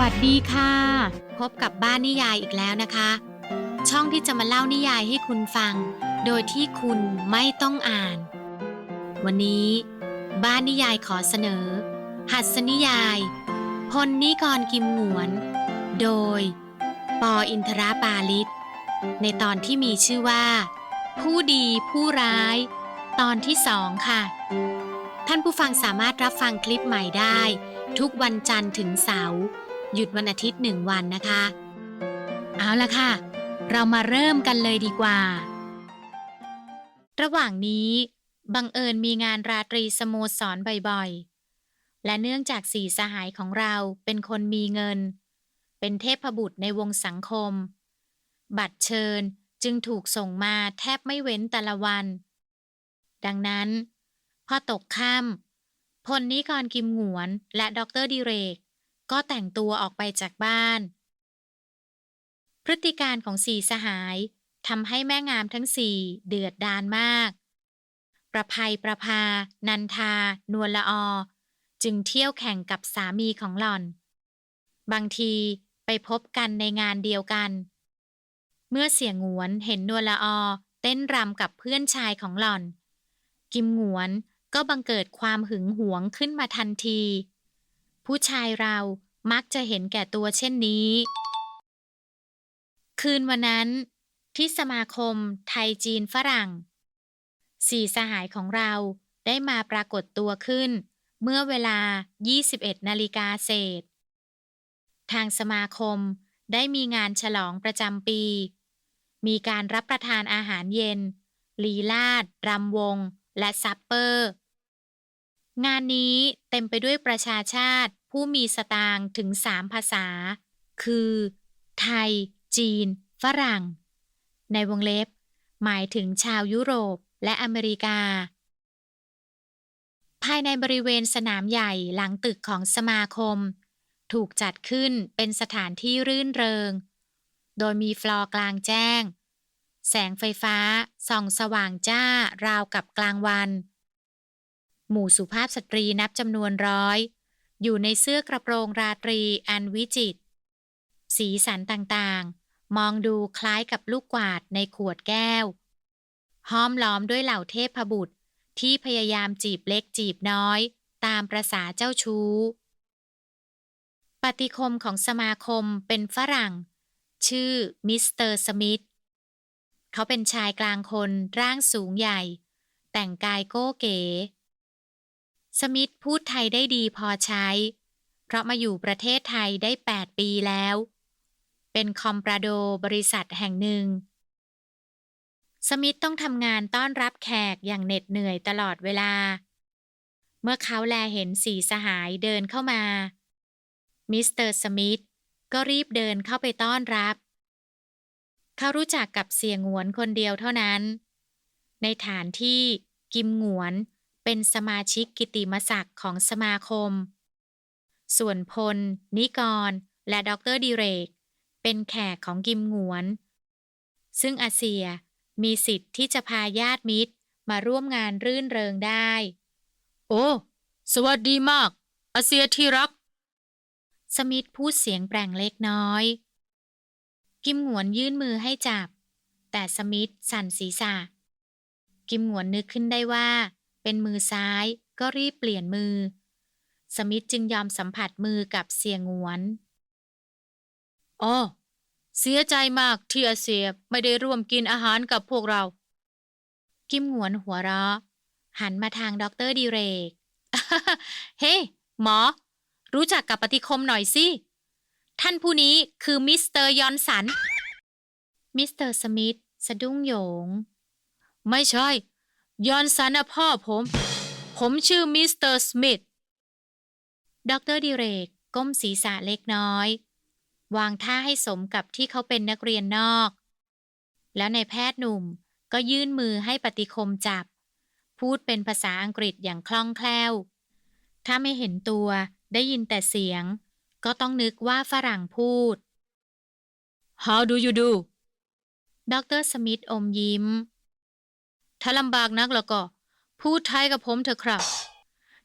วัสดีค่ะ พบกับบ้านนิยายอีกแล้วนะคะ ช่องที่จะมาเล่านิยายให้คุณฟัง โดยที่คุณไม่ต้องอ่าน วันนี้ บ้านนิยายขอเสนอ หัสนิยาย พลนิกรกิมหงวน โดย ปออินทราปาลิศในตอนที่มีชื่อว่า ผู้ดีผู้ร้าย ตอนที่สองค่ะ ท่านผู้ฟังสามารถรับฟังคลิปใหม่ได้ทุกวันจันทร์ถึงเสาร์ หยุดวันอาทิตย์หนึ่งวันนะคะ เอาละค่ะ เรามาเริ่มกันเลยดีกว่า ระหว่างนี้ บังเอิญมีงานราตรีสโมสรบ่อยๆ และเนื่องจากสี่สหายของเราเป็นคนมีเงิน เป็นเทพบุตรในวงสังคม บัตรเชิญจึงถูกส่งมาแทบไม่เว้นแต่ละวัน ดังนั้น พอตกค่ำพลนิกรกิมหงวน และดรดิเรก ก็แต่งตัวออกไปจากบ้าน พฤติการของสี่สหายทำให้แม่งามทั้งสี่เดือดดานมาก ประภัยประภานันทา นวลละอ จึงเที่ยวแข่งกับสามีของหล่อน บางทีไปพบกันในงานเดียวกัน เมื่อเสียงหวนเห็นนวลละอเต้นรำกับเพื่อนชายของหล่อน กิมหวนก็บังเกิดความหึงหวงขึ้นมาทันที ผู้ชายเรามักจะเห็นแก่ตัวเช่นนี้ คืนวันนั้น ที่สมาคมไทยจีนฝรั่ง สี่สหายของเราได้มาปรากฏตัวขึ้น เมื่อเวลา 21 นาฬิกาเศษ ทางสมาคมได้มีงานฉลองประจำปี มีการรับประทานอาหารเย็น ลีลาด รำวง และซัปเปอร์ งานนี้เต็มไปด้วยประชาชาติ ผู้มีสตางค์ถึงสามภาษา คือ ไทย จีน ฝรั่ง ในวงเล็บ หมายถึงชาวยุโรปและอเมริกา ภายในบริเวณสนามใหญ่หลังตึกของสมาคม ถูกจัดขึ้นเป็นสถานที่รื่นเริง โดยมีฟลอร์กลางแจ้ง แสงไฟฟ้าส่องสว่างจ้าราวกับกลางวัน หมู่สุภาพสตรีนับจำนวนร้อย อยู่ในเสื้อกระโปรงราตรีอันวิจิตรสีสันต่างๆ มองดูคล้ายกับลูกกวาดในขวดแก้ว ห้อมล้อมด้วยเหล่าเทพบุตรที่พยายามจีบเล็กจีบน้อย ตามประษาเจ้าชู้ ปฏิคมของสมาคมเป็นฝรั่ง ชื่อมิสเตอร์สมิธเขาเป็นชายกลางคนร่างสูงใหญ่ แต่งกายโก้เก๋ สมิธพูดไทยได้ดีพอใช้ เพราะมาอยู่ประเทศไทยได้ 8 ปีแล้ว เป็นคอมปราโดบริษัทแห่งหนึ่ง สมิธต้องทำงานต้อนรับแขกอย่างเหน็ดเหนื่อยตลอดเวลา เมื่อเขาแลเห็นสีสหายเดินเข้ามา มิสเตอร์สมิธก็รีบเดินเข้าไปต้อนรับ เขารู้จักกับเสียงหวนคนเดียวเท่านั้น ในฐานที่กิมหงวน เป็นสมาชิกกิติมศักดิ์ของสมาคม ส่วนพล นิกร และดรดิเรก เป็นแขกของกิมหงวน ซึ่งอาเซียมีสิทธิ์ที่จะพาญาติมิตรมาร่วมงานรื่นเริงได้ โอ้ สวัสดีมาก อาเซียที่รัก สมิธพูดเสียงแปลงเล็กน้อย กิมหงวนยื่นมือให้จับ แต่สมิธสั่นศีรษะ กิมหงวนนึกขึ้นได้ว่า เป็นมือซ้ายก็รีบเปลี่ยนมือ สมิธจึงยอมสัมผัสมือกับเสียงหวนอ๋อเสียใจมากที่อาเซียไม่ได้ร่วมกินอาหารกับพวกเรา กิมหวนหัวเราะ หันมาทางด็อกเตอร์ดีเรก เฮ้หมอ รู้จักกับปฏิคมหน่อยสิ ท่านผู้นี้คือมิสเตอร์ยอนสัน มิสเตอร์สมิธสะดุ้งโหยง ไม่ใช่ ยอนสันนะพ่อผม ผมชื่อมิสเตอร์สมิธด็อกเตอร์ดิเรก ก้มศีรษะเล็กน้อย วางท่าให้สมกับที่เขาเป็นนักเรียนนอก แล้วในแพทย์หนุ่มก็ยื่นมือให้ปฏิคมจับ พูดเป็นภาษาอังกฤษอย่างคล่องแคล่ว ถ้าไม่เห็นตัวได้ยินแต่เสียง ก็ต้องนึกว่าฝรั่งพูด How do you do ดรสมิธอมยิ้ม ถ้าลำบากนักแล้วก็ พูดไทยกับผมเถอะครับ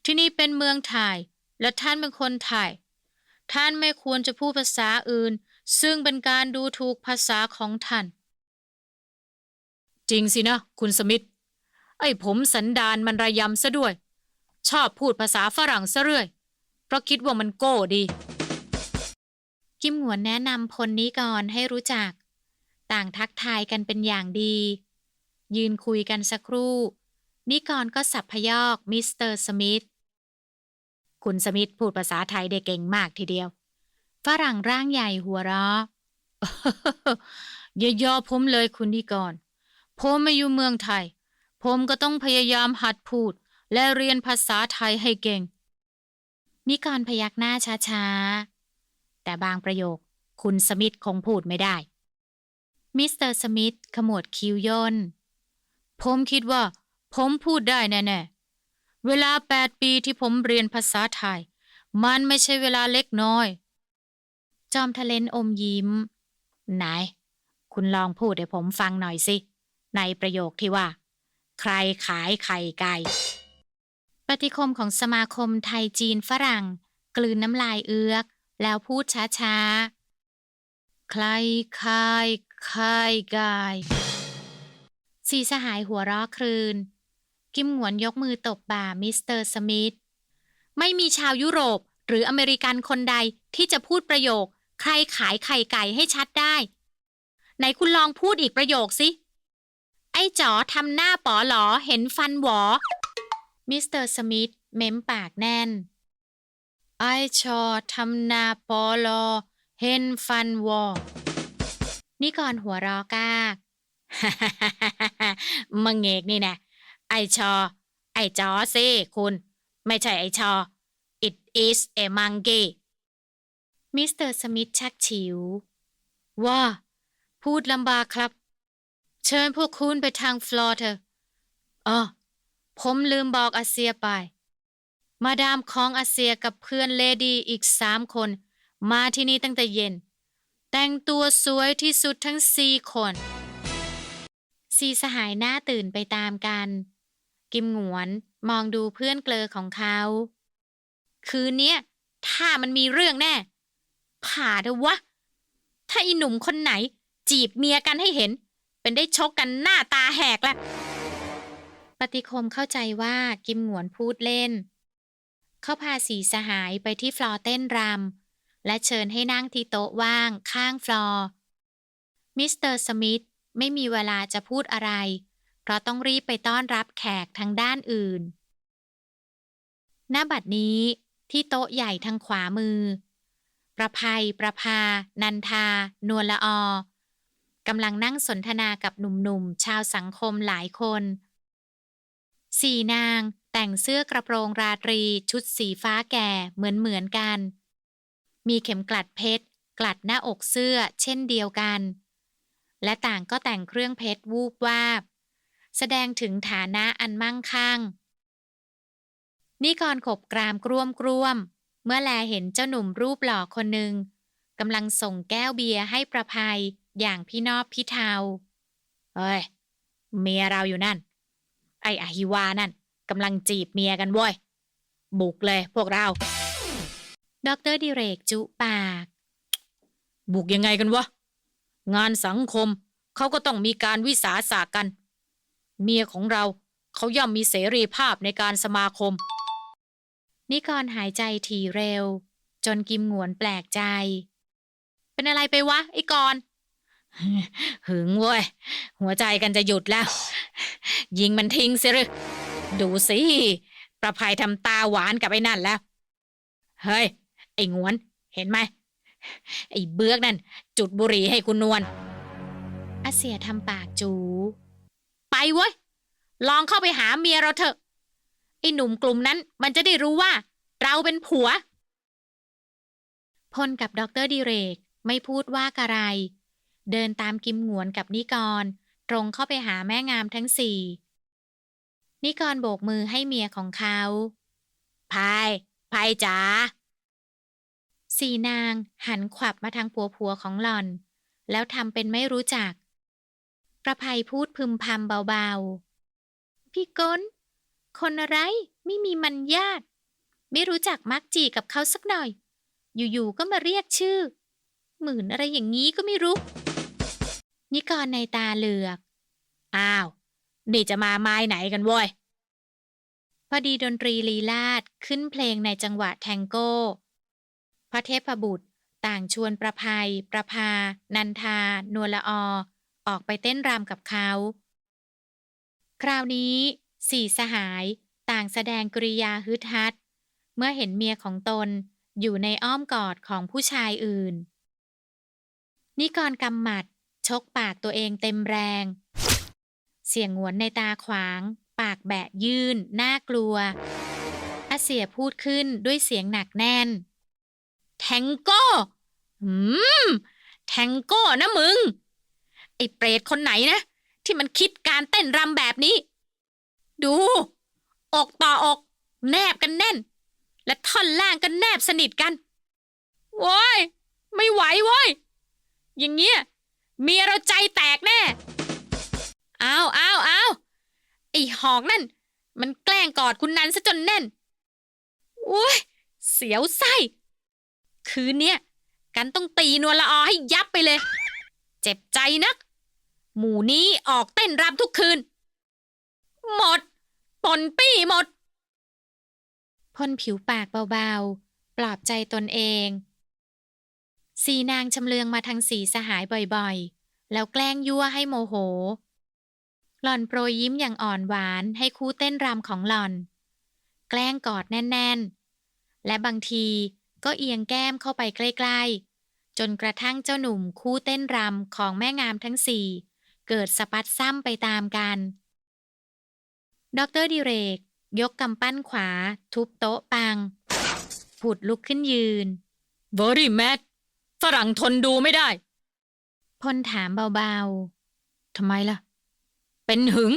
ที่นี่เป็นเมืองไทยและท่านเป็นคนไทยท่านไม่ควรจะพูดภาษาอื่น ซึ่งเป็นการดูถูกภาษาของท่าน จริงสินะ คุณสมิธไอ้ผมสันดานมันระยำซะด้วย ชอบพูดภาษาฝรั่งซะเรื่อย เพราะคิดว่ามันโก้ดี กิมหวนแนะนำพลนี้ก่อนให้รู้จัก ต่างทักทายกันเป็นอย่างดี ยืนคุยกันสักครู่ นิกรก็สับพยอกมิสเตอร์สมิธคุณสมิธพูดภาษาไทยได้เก่งมากทีเดียว ฝรั่งร่างใหญ่หัวเราะอย่ายอผมเลยคุณนิกร ผมมาอยู่เมืองไทย ผมก็ต้องพยายามหัดพูด และเรียนภาษาไทยให้เก่ง นิกรพยักหน้าช้าๆ แต่บางประโยคคุณสมิธคงพูดไม่ได้มิสเตอร์สมิธขมวดคิ้วย่น ผมคิดว่า ผมพูดได้แน่ๆ เวลาแปดปีที่ผมเรียนภาษาไทย มันไม่ใช่เวลาเล็กน้อย จอมทะเลนอมยิ้ม ไหน คุณลองพูดให้ผมฟังหน่อยสิ ในประโยคที่ว่า ใครขายไข่ไก่ ปฏิคมของสมาคมไทยจีนฝรั่ง กลืนน้ำลายเอือก แล้วพูดช้าๆ ใครขายไข่ไก่ สีสหายหัวเราะครืน กิมหวนยกมือตบบ่ามิสเตอร์สมิธไม่มีชาวยุโรปหรืออเมริกันคนใดที่จะพูดประโยค ใครขายไข่ไก่ให้ชัดได้ ไหนคุณลองพูดอีกประโยคสิ ไอ้จ๋อทำหน้าป๋อหลอเห็นฟันหวอ มิสเตอร์สมิธเม้มปากแน่น ไอ้ชอทำหน้าปอลอเห็นฟันวอนี่ก่อนหัวรอกาก มังเงกนี่นะไอชอ ไอจอสิคุณ ไม่ใช่ไอชอ it is a monkey มิสเตอร์สมิธชักฉิว ว่า พูดลำบากครับ เชิญพวกคุณไปทางฟลอร์เถอะอ๋อผมลืมบอกอาเซียไป มาดามของอาเซียกับเพื่อนเลดี้อีกสามคน มาที่นี่ตั้งแต่เย็น แต่งตัวสวยที่สุดทั้งสี่คน สีสหายหน้าตื่นไปตามกัน กิมหงวนมองดูเพื่อนเกลอของเขา คืนเนี้ย ถ้ามันมีเรื่องแน่ ผ่าเถอะวะ ถ้าอีหนุ่มคนไหน จีบเมียกันให้เห็น เป็นได้ชกกันหน้าตาแหกละ ปฏิคมเข้าใจว่ากิมหงวนพูดเล่น เขาพาสีสหายไปที่ฟลอเต้นรำและเชิญให้นั่งที่โต๊ะว่างข้างฟลอมิสเตอร์สมิธ ไม่มีเวลาจะพูดอะไร เพราะต้องรีบไปต้อนรับแขกทางด้านอื่น ณ บัดนี้ที่โต๊ะใหญ่ทางขวามือ ประภัย ประภา นันทา นวลละอ กำลังนั่งสนทนากับหนุ่มๆ ชาวสังคมหลายคน สี่นางแต่งเสื้อกระโปรงราตรีชุดสีฟ้าแก่เหมือนเหมือนๆกัน มีเข็มกลัดเพชร กลัดหน้าอกเสื้อเช่นเดียวกัน และต่างก็แต่งเครื่องเพชรวูบวาบ แสดงถึงฐานะอันมั่งคั่ง นิกรขบกรามกร่วมกร่วมๆเมื่อแลเห็นเจ้าหนุ่มรูปหล่อคนหนึ่งกำลังส่งแก้วเบียร์ให้ประภัยอย่างพี่นอบพี่เทาเฮ้ย เมียเราอยู่นั่น ไอ้อหิวานั่นกำลังจีบเมียกันเว้ย บุกเลยพวกเราดอกเตอรดิเรกจุปาก บุกยังไงกันวะ งานสังคมเขาก็ต้องมีการวิสาสะกัน เมียของเราเขาย่อมมีเสรีภาพในการสมาคม นิกรหายใจถี่เร็ว จนกิมหงวนแปลกใจ เป็นอะไรไปวะไอ้กรหึงเว้ย หัวใจกันจะหยุดแล้ว ยิงมันทิ้งสิรือดูสิ ประภัยทำตาหวานกับไอ้นั่นแล้ว เฮ้ย ไอ้งวน เห็นไหม ไอ้เบือกนั่น จุดบุหรี่ให้คุณนวลอาเสียทำปากจู ไปเว้ย ลองเข้าไปหาเมียเราเถอะ ไอ้หนุ่มกลุ่มนั้นมันจะได้รู้ว่า เราเป็นผัว พลกับดอกเตอรดิเรกไม่พูดว่าอะไร เดินตามกิมหงวนกับนิกร ตรงเข้าไปหาแม่งามทั้งสี่ นิกรโบกมือให้เมียของเขาพายพายจ๋า สี่นางหันขวับมาทางผัวผัวๆของหล่อน แล้วทำเป็นไม่รู้จัก ประภัยพูดพึมพำเบาๆ พี่กนคนอะไรไม่มีมันญาติ ไม่รู้จักมักจีกับเขาสักหน่อย อยู่ๆก็มาเรียกชื่อ หมื่นอะไรอย่างนี้ก็ไม่รู้ นิกรในตาเหลือก อ้าว นี่จะมาไม้ไหนกันเว้ยพอดีดนตรีลีลาดขึ้นเพลงในจังหวะแทงโก้ ระเทพบุตร ต่างชวนประภัย ประภา นันทา นวลละอ ออกไปเต้นรำกับเขา คราวนี้สี่สหาย ต่างแสดงกริยาฮึดฮัด เมื่อเห็นเมียของตนอยู่ในอ้อมกอดของผู้ชายอื่น นิกรกำหมัด ชกปากตัวเองเต็มแรง เสียงหวนในตาขวาง ปากแบะยื่น น่ากลัวอาเสียพูดขึ้นด้วยเสียงหนักแน่น แทงโก้หืม แทงโก้นะมึง ไอ้เปรตคนไหนนะ ที่มันคิดการเต้นรำแบบนี้ ดู อกต่ออก แนบกันแน่น และท่อนล่างกันแนบสนิทกันโว้ย ไม่ไหวโว้ย อย่างเงี้ยเมียเราใจแตกแน่เอาเอาเอาไอ้หอกนั่น มันแกล้งกอดคุณนันซะจนแน่นโอ้ย เสียวไส้ คืนเนี้ยกันต้องตีนวลละออให้ยับไปเลย เจ็บใจนัก หมู่นี้ออกเต้นรำทุกคืน หมดปนปี้หมดพ่นผิวปากเบาๆ ปลอบใจตนเอง สีนางชำเลืองมาทางสีสหายบ่อยๆ แล้วแกล้งยั่วให้โมโห หล่อนโปรยยิ้มอย่างอ่อนหวานให้คู่เต้นรำของหล่อน แกล้งกอดแน่นๆ และบางที ก็เอียงแก้มเข้าไปใกล้ๆ จนกระทั่งเจ้าหนุ่มคู่เต้นรำของแม่งามทั้งสี่ เกิดสะปัดซ้ำไปตามกันดอกเตอรดิเรก ยกกำปั้นขวา ทุบโต๊ะปัง ผุดลุกขึ้นยืน Very mad ฝรั่งทนดูไม่ได้ พลถามเบาทำไมล่ะ เป็นหึง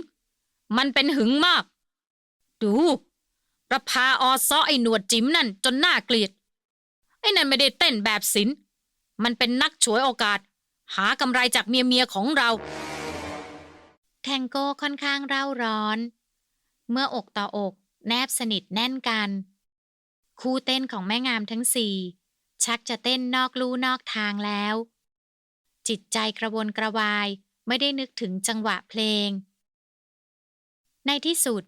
มันเป็นหึงมาก ดูประพาออซ้อไอ้หนวดจิ๋มนั่นจนน่าเกลียด ไอ้นั่นไม่ได้เต้นแบบศิลป์มันเป็นนักฉวยโอกาส หากำไรจากเมียเมียๆของเรา แทงโก้ค่อนข้างเร่าร้อน เมื่ออกต่ออกแนบสนิทแน่นกัน คู่เต้นของแม่งามทั้งสี่ ชักจะเต้นนอกลู่นอกทางแล้ว จิตใจกระวนกระวายไม่ได้นึกถึงจังหวะเพลง ในที่สุด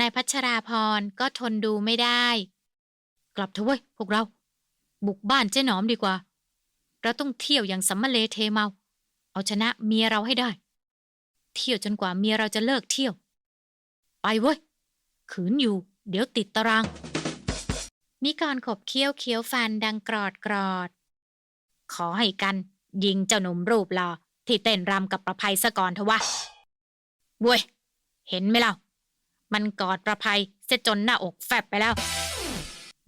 นายพัชราพรก็ทนดูไม่ได้ กลับเถอะเว้ยพวกเรา บุกบ้านเจ๊หนอมดีกว่า เราต้องเที่ยวอย่างสัมมาเลเทเมา เอาชนะเมียเราให้ได้ เที่ยวจนกว่าเมียเราจะเลิกเที่ยว ไปเว้ย ขืนอยู่ เดี๋ยวติดตาราง นิกรขบเคี้ยวเคี้ยวฟันดังกรอดกรอด ขอให้กัน ยิงเจ้าหนุ่มรูปหล่อที่เต้นรำกับประภัยซะก่อนเถอะวะเว้ย เห็นไหมเล่ามันกอดประภัยเสียจนหน้าอกแฟบไปแล้ว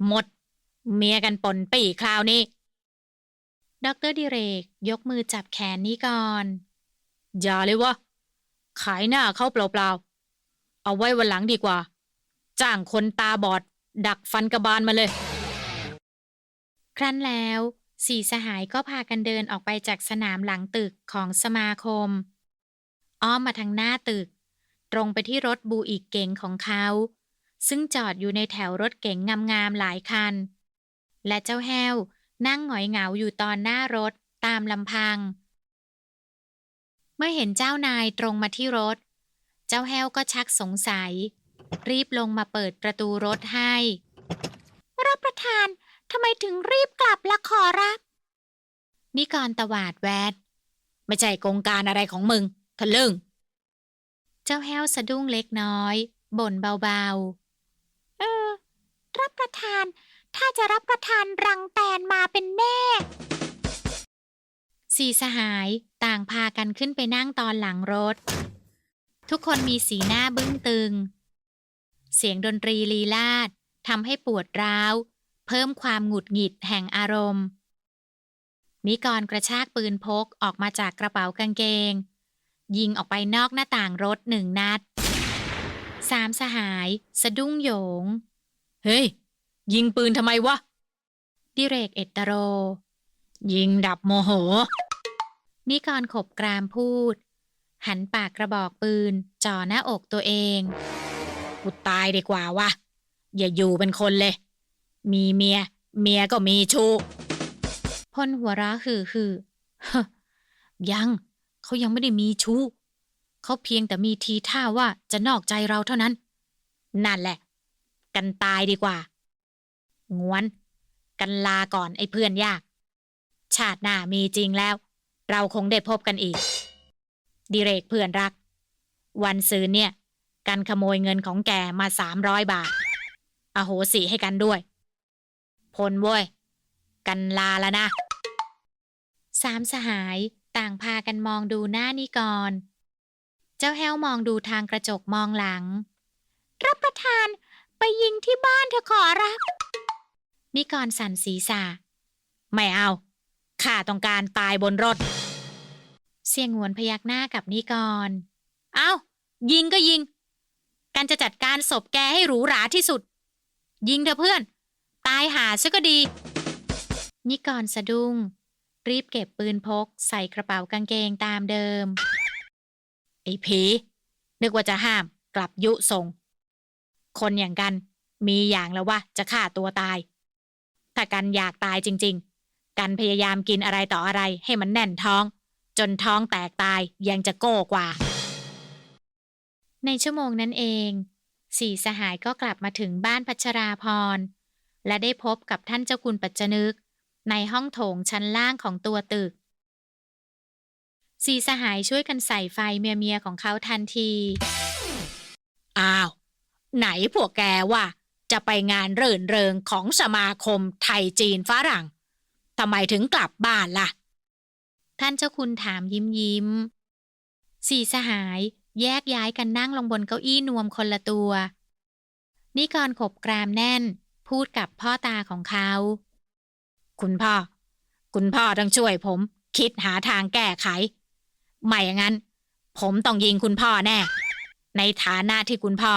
หมด เมียกันปนปีคราวนี้ด็อกเตอร์ดิเรกยกมือจับแขนนิกรอน อย่าเลยวะ ขายหน้าเข้าเปล่าๆ เอาไว้วันหลังดีกว่า จ้างคนตาบอด ดักฟันกระบาลมาเลย ครั้นแล้วสี่สหายก็พากันเดินออกไปจากสนามหลังตึกของสมาคม อ้อมมาทางหน้าตึก ตรงไปที่รถบูอีกเก๋งของเขา ซึ่งจอดอยู่ในแถวรถเก๋งงามๆหลายคัน และเจ้าแห้ว นั่งหงอยเหงาอยู่ตอนหน้ารถตามลำพัง เมื่อเห็นเจ้านายตรงมาที่รถ เจ้าแห้วก็ชักสงสัย รีบลงมาเปิดประตูรถให้ รับประทานทำไมถึงรีบกลับละขอรับ นิกรตวาดแวด ไม่ใช่โครงการอะไรของมึงทะลึ่ง เจ้าแห้วสะดุ้งเล็กน้อย บ่นเบาๆ เออ รับประทาน ถ้าจะรับประทานรังแตนมาเป็นแน่ สี่สหายต่างพากันขึ้นไปนั่งตอนหลังรถ ทุกคนมีสีหน้าบึ้งตึง เสียงดนตรีลีลาดทำให้ปวดร้าว เพิ่มความหงุดหงิดแห่งอารมณ์นิกรกระชากปืนพกออกมาจากกระเป๋ากางเกง ยิงออกไปนอกหน้าต่างรถหนึ่งนัดสามสหาย สะดุ้งโยง เฮ้ย ยิงปืนทำไมวะ ดิเรกเอตโร ยิงดับโมโห นิกรขบกรามพูด หันปากกระบอกปืน จ่อหน้าอกตัวเอง กูตายดีกว่าวะ อย่าอยู่เป็นคนเลย มีเมีย เมียก็มีชู้ลหัวเราะฮือฮือยังเขายังไม่ได้มีชู้เขาเพียงแต่มีทีท่าว่าจะนอกใจเราเท่านั้น นั่นแหละ กันตายดีกว่า งวน กันลาก่อนไอ้เพื่อนยาก ชาติหน้ามีจริงแล้ว เราคงได้พบกันอีก ดิเรกเพื่อนรัก วันซืนเนี่ย กันขโมยเงินของแกมาสามร้อยบาท อโหสิให้กันด้วย พลเว้ย กันลาแล้วนะ สามสหายต่างพากันมองดูหน้านิกรเจ้าแห้วมองดูทางกระจกมองหลัง รับประทานไปยิงที่บ้านเธอขอรับ นิกรสั่นศีรษะไม่เอาข้าต้องการตายบนรถ เสียงหวนพยักหน้ากับนิกร เอายิงก็ยิงการจะจัดการศพแกให้หรูหราที่สุด ยิงเถอะเพื่อน ตายหาซะก็ดี นิกรสะดุ้ง รีบเก็บปืนพก ใส่กระเป๋ากางเกงตามเดิม ไอ้ผีนึกว่าจะห้ามกลับยุส่ง คนอย่างกันมีอย่างแล้วว่าจะฆ่าตัวตาย ถ้ากันอยากตายจริง ๆ กันพยายามกินอะไรต่ออะไรให้มันแน่นท้อง จนท้องแตกตายยังจะโก้กว่า ในชั่วโมงนั้นเอง สี่สหายก็กลับมาถึงบ้านพัชราพร และได้พบกับท่านเจ้าคุณปัจจนึก ในห้องโถงชั้นล่างของตัวตึกสี่สหายช่วยกันใส่ไฟเมียเมียของเขาทันที อ้าว ไหนพวกแกว่า จะไปงานเรื่นเริงของสมาคมไทยจีนฝรั่งทำไมถึงกลับบ้านล่ะ ท่านเจ้าคุณถามยิ้มยิ้ม สี่สหายแยกย้ายกันนั่งลงบนเก้าอี้นวมคนละตัว นิกรขบกรามแน่น พูดกับพ่อตาของเขา คุณพ่อ คุณพ่อต้องช่วยผม คิดหาทางแก้ไข ไม่อย่างนั้น ผมต้องยิงคุณพ่อแน่ ในฐานะที่คุณพ่อ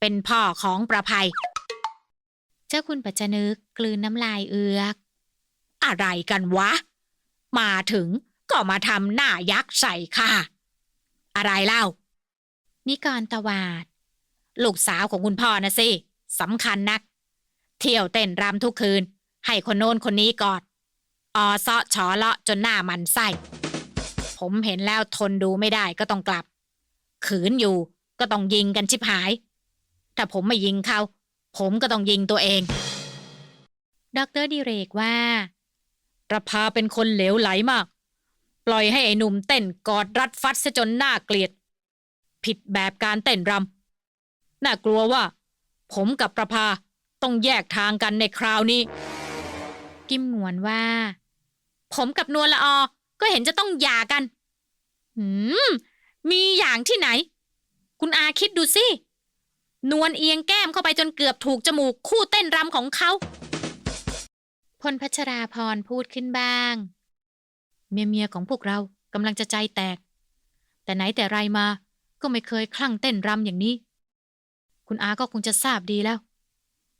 เป็นพ่อของประภัยเจ้าคุณปัจจนึกกลืนน้ำลายเอือก อะไรกันวะ มาถึงก็มาทำหน้ายักษ์ใส่ค่ะ อะไรเล่า นิกรตวาด ลูกสาวของคุณพ่อนะสิสำคัญนัก เที่ยวเต้นรำทุกคืน ให้คนโน้นคนนี้กอด ออเซาะชอเลาะจนหน้ามันไส้ ผมเห็นแล้วทนดูไม่ได้ก็ต้องกลับ ขืนอยู่ก็ต้องยิงกันชิบหาย ถ้าผมไม่ยิงเขา ผมก็ต้องยิงตัวเอง ดรดิเรกว่าประภาเป็นคนเหลวไหลมาก ปล่อยให้ไอ้หนุ่มเต้นกอดรัดฟัดซะจนหน่าเกลียด ผิดแบบการเต้นรำน่ากลัวว่า ผมกับประภาต้องแยกทางกันในคราวนี้ กิมหงวนว่า ผมกับนวลละออก็เห็นจะต้องหย่ากัน หืม มีอย่างที่ไหน คุณอาคิดดูสิ นวลเอียงแก้มเข้าไปจนเกือบถูกจมูกคู่เต้นรำของเขา พลพัชราพรพูดขึ้นบ้าง เมียเมียของพวกเรากำลังจะใจแตก แต่ไหนแต่ไรมาก็ไม่เคยคลั่งเต้นรำอย่างนี้ คุณอาก็คงจะทราบดีแล้ว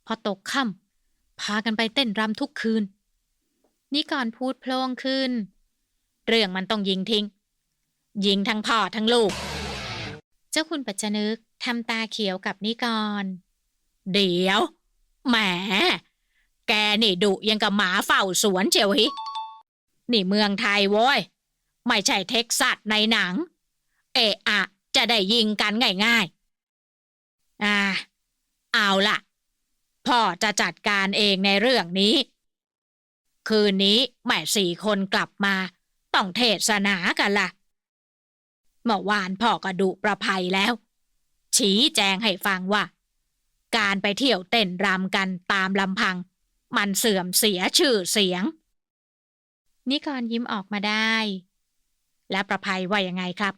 พอตกค่ำพากันไปเต้นรำทุกคืนนิกรพูดโพลงขึ้น เรื่องมันต้องยิงทิ้ง ยิงทั้งพ่อทั้งลูก เจ้าคุณปัจจนึก ทำตาเขียวกับนิกร เดี๋ยว แหม แกนี่ดุยังกับหมาเฝ้าสวนเจียวฮิ นี่เมืองไทยโว้ย ไม่ใช่เท็กซัสในหนัง เอะอะ จะได้ยิงกันง่ายๆ อ่า เอาล่ะ พ่อจะจัดการเองในเรื่องนี้ คืนนี้แม่สี่คนกลับมา ต้องเทศนากันล่ะเมื่อวานพ่อก็ดุประภัยแล้ว ชี้แจงให้ฟังว่า การไปเที่ยวเต้นรำกันตามลำพัง มันเสื่อมเสียชื่อเสียง นิกรยิ้มออกมาได้ และประภัยว่ายังไงครับ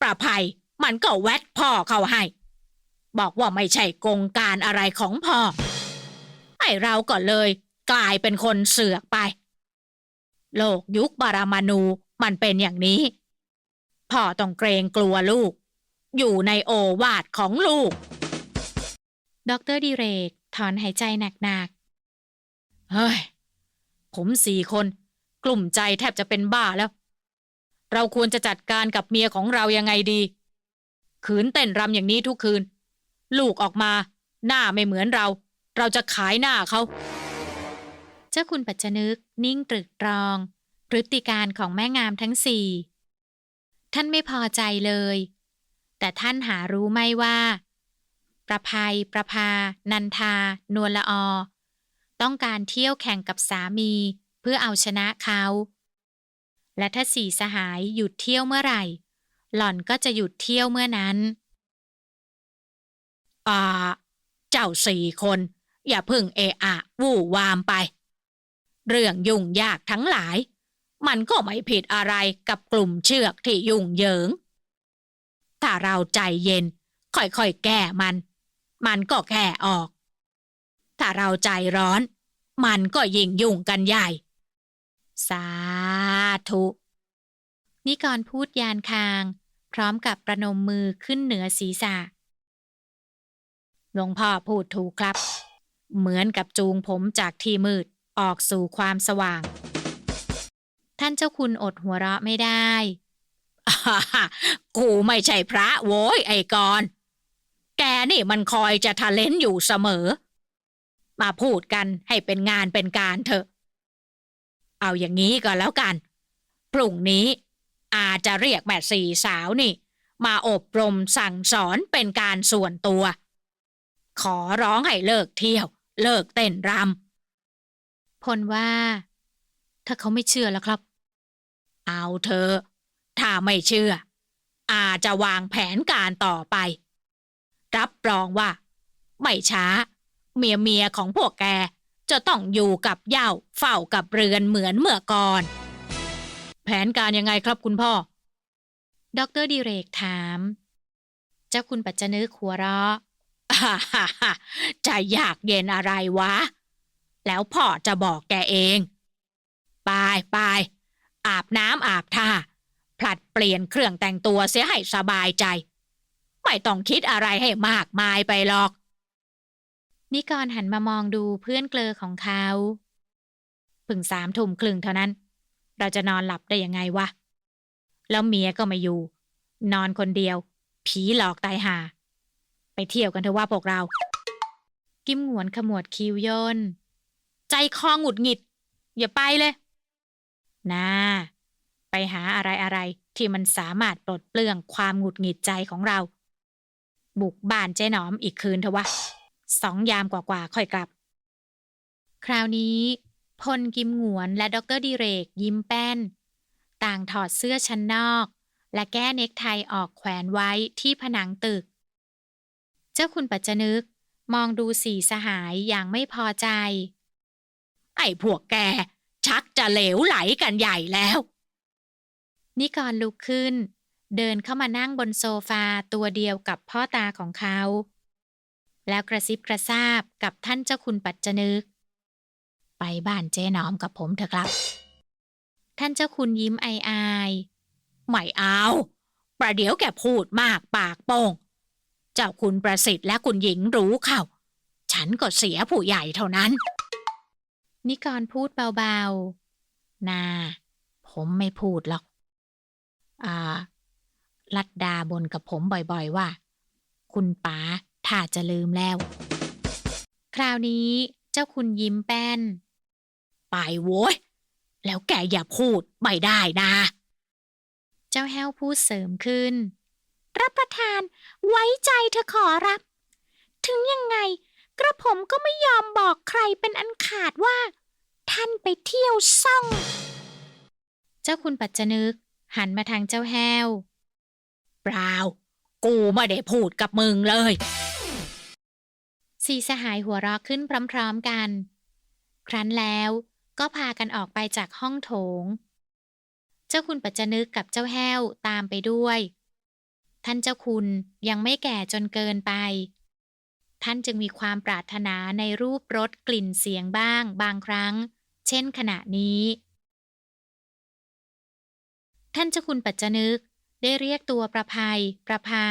ประภัยมันก็แวดพ่อเขาให้ บอกว่าไม่ใช่กงการอะไรของพ่อไอเราก็เลย กลายเป็นคนเสือกไป โลกยุคบารามานูมันเป็นอย่างนี้ พ่อต้องเกรงกลัวลูก อยู่ในโอวาทของลูก ดรดิเรก ถอนหายใจหนักเฮ้ย ผมสี่คน กลุ่มใจแทบจะเป็นบ้าแล้ว เราควรจะจัดการกับเมียของเรายังไงดี ขืนเต้นรำอย่างนี้ทุกคืน ลูกออกมาหน้าไม่เหมือนเรา เราจะขายหน้าเขา เจ้าคุณปัจจนึกนิ่งตรึกตรอง พฤติการของแม่งามทั้งสี่ ท่านไม่พอใจเลย แต่ท่านหารู้ไม่ว่า ประภัย ประภา นันทา นวลละอ ต้องการเที่ยวแข่งกับสามี เพื่อเอาชนะเขา และถ้าสี่สหายหยุดเที่ยวเมื่อไหร่ หล่อนก็จะหยุดเที่ยวเมื่อนั้น อ่า เจ้าสี่คน อย่าเพึ่งเอะอะ วู่วามไป เรื่องยุ่งยากทั้งหลาย มันก็ไม่ผิดอะไรกับกลุ่มเชือกที่ยุ่งเหยิง ถ้าเราใจเย็น ค่อยๆแก้มัน มันก็แก้ออก ถ้าเราใจร้อน มันก็ยิ่งยุ่งกันใหญ่ สาธุนิกรพูดยานคาง พร้อมกับประนมมือขึ้นเหนือศีรษะหลวงพ่อพูดถูกครับ เหมือนกับจูงผมจากที่มืดออกสู่ความสว่าง ท่านเจ้าคุณอดหัวเราะไม่ได้ กูไม่ใช่พระโว้ยไอ้กอนแกนี่มันคอยจะทะเลนอยู่เสมอ มาพูดกันให้เป็นงานเป็นการเถอะ เอาอย่างนี้ก็แล้วกัน พรุ่งนี้ อาจจะเรียกแม่สี่สาวนี่ มาอบรมสั่งสอนเป็นการส่วนตัว ขอร้องให้เลิกเที่ยว เลิกเต้นรพลว่า ถ้าเขาไม่เชื่อแล้วครับำเอาเถอะ ถ้าไม่เชื่อ อาจจะวางแผนการต่อไป รับรองว่า ไม่ช้า เมียเมียของพวกแกจะต้องอยู่กับเหย้าเฝ้ากับเรือนเหมือนเมื่อก่อน แผนการยังไงครับคุณพ่อดอกเตอรดิเรกถาม เจ้าคุณปัจจนึกหัวเราะจะอยากเย็นอะไรวะ แล้วพ่อจะบอกแกเอง ไปไปอาบน้ำอาบท่า ผลัดเปลี่ยนเครื่องแต่งตัวเสียให้สบายใจ ไม่ต้องคิดอะไรให้มากมายไปหรอก นิกรหันมามองดูเพื่อนเกลอของเขาเพิ่งสามทุ่มครึ่งเท่านั้น เราจะนอนหลับได้ยังไงวะ แล้วเมียก็ไม่อยู่ นอนคนเดียว ผีหลอกตายหา ไปเที่ยวกันเถอะว่าพวกเรา กิมหวนขมวดคิ้วย่นใจคอหงุดหงิด อย่าไปเลย นะ ไปหาอะไรอะไรที่มันสามารถปลดเปลื้องความหงุดหงิดใจของเรา บุกบ้านเจ๊หนอมอีกคืนเถอะวะสองยามกว่าๆค่อยกลับ คราวนี้พลกิมหงวนและดรดิเรกยิ้มแป้น ต่างถอดเสื้อชั้นนอก และแก้เน็กไทออกแขวนไว้ที่ผนังตึก เจ้าคุณปัจจนึกมองดูสี่สหายอย่างไม่พอใจ ไอ้พวกแก ชักจะเหลวไหลกันใหญ่แล้ว นิกรลุกขึ้น เดินเข้ามานั่งบนโซฟาตัวเดียวกับพ่อตาของเขา แล้วกระซิบกระซาบกับท่านเจ้าคุณปัจจนึก ไปบ้านเจ๊หนอมกับผมเถอะครับ ท่านเจ้าคุณยิ้มอายอายไม่เอา ประเดี๋ยวแกพูดมากปากโป้งเจ้าคุณประสิทธิ์และคุณหญิงรู้เข้า ฉันก็เสียผู้ใหญ่เท่านั้น นิกรพูดเบาๆ นา ผมไม่พูดหรอก ลัดดาบนกับผมบ่อยๆว่า คุณป๋าถ้าจะลืมแล้ว คราวนี้เจ้าคุณยิ้มแป้น ไปโว้ย แล้วแกอย่าพูดไม่ได้นะ เจ้าแห้วพูดเสริมขึ้น รับประทานไว้ใจเธอขอรับ ถึงยังไงกระผมก็ไม่ยอมบอกใครเป็นอันขาดว่า ท่านไปเที่ยวซ่อง เจ้าคุณปัจจนึก หันมาทางเจ้าแห้ว เปล่า กูไม่ได้พูดกับมึงเลย สีสหายหัวเราะขึ้นพร้อมๆกัน ครั้นแล้วก็พากันออกไปจากห้องโถง เจ้าคุณปัจจนึกกับเจ้าแห้วตามไปด้วย ท่านเจ้าคุณยังไม่แก่จนเกินไป ท่านจึงมีความปรารถนาในรูปรสกลิ่นเสียงบ้าง บางครั้ง เช่นขณะนี้ ท่านเจ้าคุณปัจจนึก ได้เรียกตัวประภัย ประภา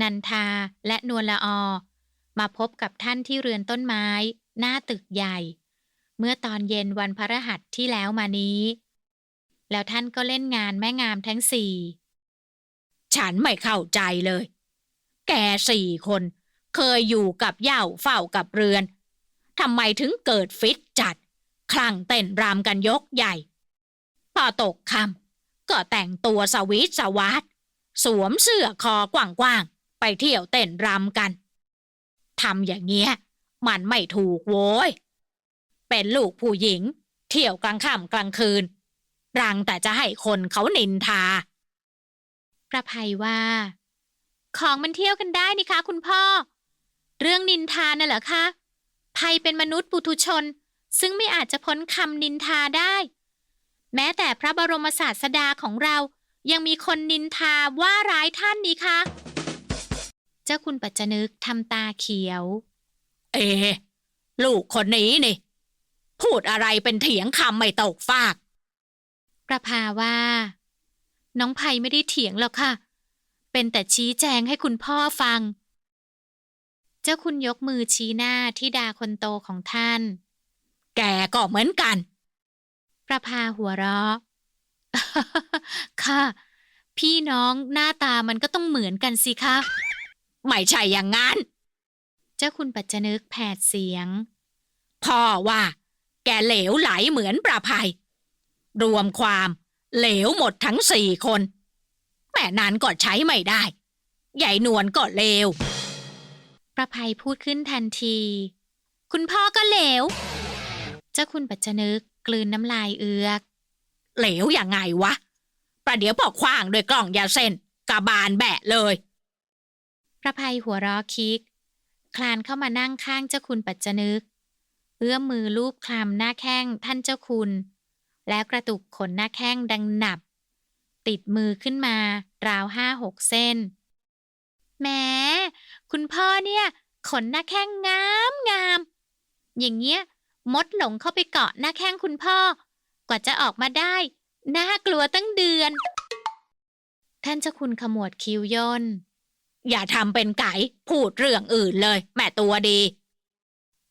นันทา และนวลละอ มาพบกับท่านที่เรือนต้นไม้ หน้าตึกใหญ่ เมื่อตอนเย็นวันพระรหัสที่แล้วมานี้ แล้วท่านก็เล่นงานแม่งามทั้งสี่ ฉันไม่เข้าใจเลย แกสี่คน เคยอยู่กับเย่าเฝ้ากับเรือนทำไมถึงเกิดฟิตจัด คลั่งเต้นรำกันยกใหญ่ พอตกคำ ก็แต่งตัวสวีทสวาดสวมเสื้อคอกว้างๆ ไปเที่ยวเต้นรำกันทำอย่างเงี้ย มันไม่ถูกโว้ย เป็นลูกผู้หญิง เที่ยวกลางค่ำกลางคืน รังแต่จะให้คนเขานินทา ประภัยว่า ของมันเที่ยวกันได้นี่คะคุณพ่อ เรื่องนินทาน่ะเหรอคะภัยเป็นมนุษย์ปุถุชน ซึ่งไม่อาจจะพ้นคำนินทาได้ แม้แต่พระบรมศาสดาของเรา ยังมีคนนินทาว่าร้ายท่านนี่คะ เจ้าคุณปัจจนึกทำตาเขียว เอ ลูกคนนี้นี่ พูดอะไรเป็นเถียงคำไม่ตกฟาก ประภาว่า น้องภัยไม่ได้เถียงหรอกค่ะ เป็นแต่ชี้แจงให้คุณพ่อฟัง เจ้าคุณยกมือชี้หน้าที่ดาคนโตของท่าน แกก็เหมือนกัน ประภาหัวเราะ ค่ะ พี่น้องหน้าตามันก็ต้องเหมือนกันสิคะ ไม่ใช่อย่างนั้น เจ้าคุณปัจจนึกแผดเสียง พ่อว่า แกเหลวไหลเหมือนประภัย รวมความเหลวหมดทั้งสี่คน แม่นั้นก็ใช้ไม่ได้ ใหญ่นวลก็เลว ประภัยพูดขึ้นทันที คุณพ่อก็เหลว เจ้าคุณปัจจนึก กลืนน้ำลายเอือก เหลวอยังไงวะ ประเดี๋ยวพอคว้างโดยกล่องยาเส้นกระบาลแบะเลยประภัยหัวเราะคิก คลานเข้ามานั่งข้างเจ้าคุณปัจจนึก เอื้อมมือลูบคลำหน้าแข้งท่านเจ้าคุณ แล้วกระตุกขนหน้าแข้งดังหนับ ติดมือขึ้นมาราวห้าหกเส้นแหม้คุณพ่อเนี่ย ขนหน้าแข้งงามงาม อย่างเงี้ย มดหลงเข้าไปเกาะหน้าแข้งคุณพ่อ กว่าจะออกมาได้ น่ากลัวตั้งเดือน ท่านเจ้าคุณขมวดคิ้วย่น อย่าทำเป็นไก่พูดเรื่องอื่นเลย แม่ตัวดี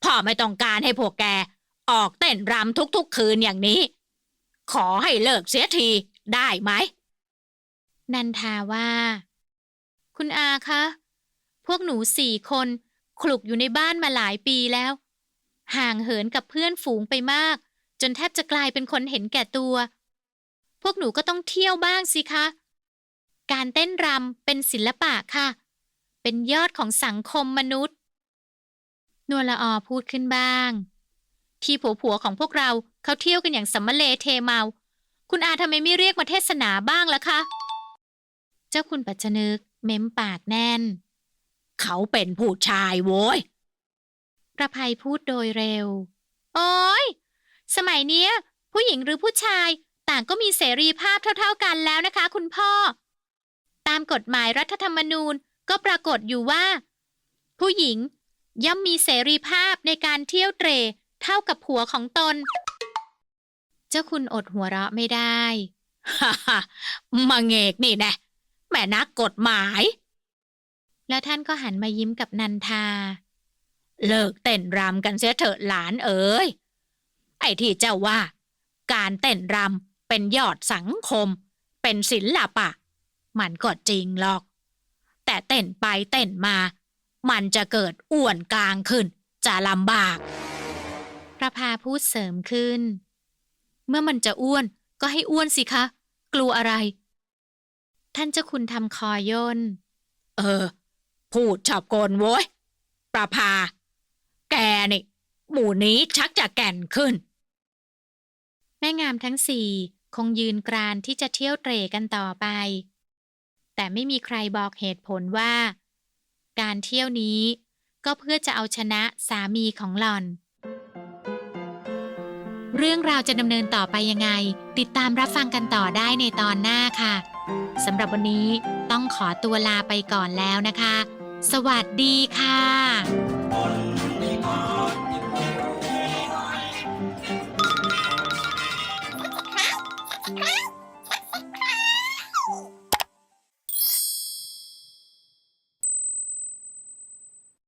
พ่อไม่ต้องการให้พวกแก ออกเต้นรำทุกๆคืนอย่างนี้ ขอให้เลิกเสียทีได้ไหม นันทาว่า คุณอาคะ พวกหนูสี่คนคลุกอยู่ในบ้านมาหลายปีแล้ว ห่างเหินกับเพื่อนฝูงไปมาก จนแทบจะกลายเป็นคนเห็นแก่ตัว พวกหนูก็ต้องเที่ยวบ้างสิคะ การเต้นรำเป็นศิลปะค่ะ เป็นยอดของสังคมมนุษย์ นวลละออพูดขึ้นบ้าง ที่ผัวๆของพวกเราเขาเที่ยวกันอย่างสัมมะเลเทเมา คุณอาทำไมไม่เรียกมาเทศนาบ้างล่ะคะ เจ้าคุณปัจจนึกเม้มปากแน่น เขาเป็นผู้ชายโว้ย ประภัยพูดโดยเร็ว โอ้ยสมัยเนี้ย ผู้หญิงหรือผู้ชายต่างก็มีเสรีภาพเท่าๆกันแล้วนะคะ คุณพ่อ ตามกฎหมายรัฐธรรมนูญก็ปรากฏอยู่ว่า ผู้หญิงย่อมมีเสรีภาพในการเที่ยวเตรเท่ากับผัวของตน เจ้าคุณอดหัวเราะไม่ได้ฮ่าฮ่ามาเงกนี่แน่แม่นักกฎหมาย แล้วท่านก็หันมายิ้มกับนันทา เลิกเต้นรำกันเสียเถิดหลานเอ๋ยไอ้ที่เจ้าว่า การเต้นรำเป็นยอดสังคม เป็นศิลปะ มันก็จริงหรอก แต่เต้นไปเต้นมา มันจะเกิดอ้วนกลางขึ้น จะลำบากประภาพูดเสริมขึ้น เมื่อมันจะอ้วนก็ให้อ้วนสิคะ กลัวอะไร ท่านเจ้าคุณทำคอย่น เออ พูดชอบโกนโว้ยประภา แกนี่ หมู่นี้ชักจะแก่นขึ้น แม่งามทั้งสี่คงยืนกรานที่จะเที่ยวเตรกันต่อไป แต่ไม่มีใครบอกเหตุผลว่า การเที่ยวนี้ก็เพื่อจะเอาชนะสามีของหล่อน เรื่องราวจะดำเนินต่อไปยังไง ติดตามรับฟังกันต่อได้ในตอนหน้าค่ะสำหรับวันนี้ต้องขอตัวลาไปก่อนแล้วนะคะ สวัสดีค่ะ